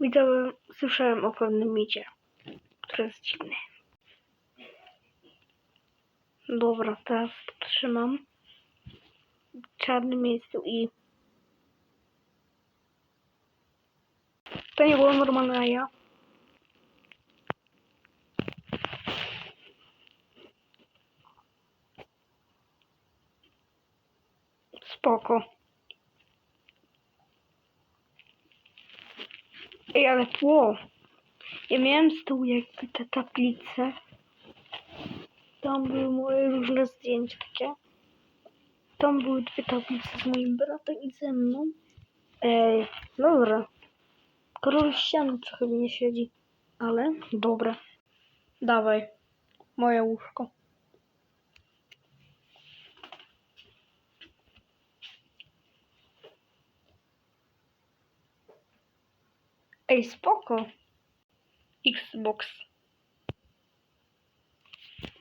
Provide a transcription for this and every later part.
Widziałem, słyszałem o pewnym micie, który jest dziwny. Dobra, teraz trzymam w czarnym miejscu i to nie było normalne ja. Spoko. Ej, ale tło. Ja miałem z tyłu jakby te tablice. Tam były moje różne zdjęcia takie. Tam były dwie tablice z moim bratem i ze mną. Ej, dobra. Kolor ściany trochę mi nie siedzi. Ale dobra. Dawaj. Moje łóżko. Ej, spoko. Xbox.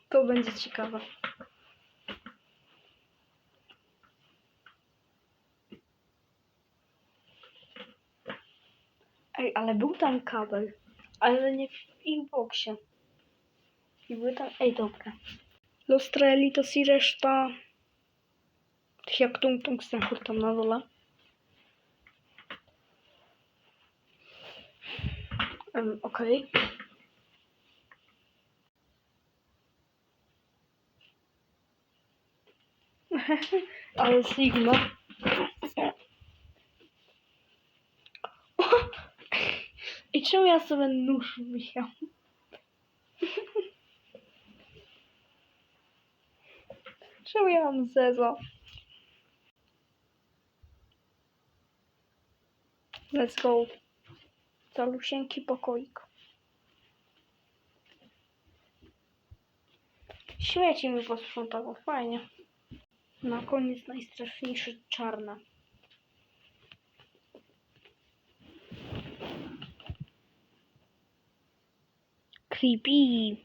To będzie ciekawe. Ej, ale był tam kabel. Ale nie w Xboxie. I były tam... Ej, dobra. Los Traelitos i reszta... Tych jak tung tung tam na dole. Um, Okej. Ale Sigma. I czemu ja sobie nóż wziąłem? Czemu ja mam zezo? Let's go. Calusieńki pokoik. Śmieci mi posprzątało, fajnie. Na koniec najstraszniejsze czarne. Creepy.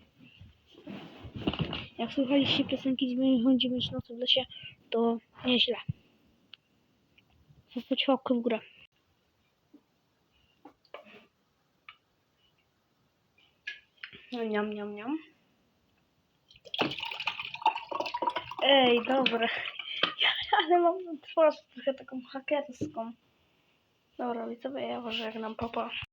Jak słuchaliście piosenki Dziewięć mieć nocy w lesie, to nieźle. Zostać łapkę w. Niam, niam, niam. Ej, dobra. Ja, ale mam twarz trochę taką hakerską. Dobra, widzowie, ja może jak nam papa.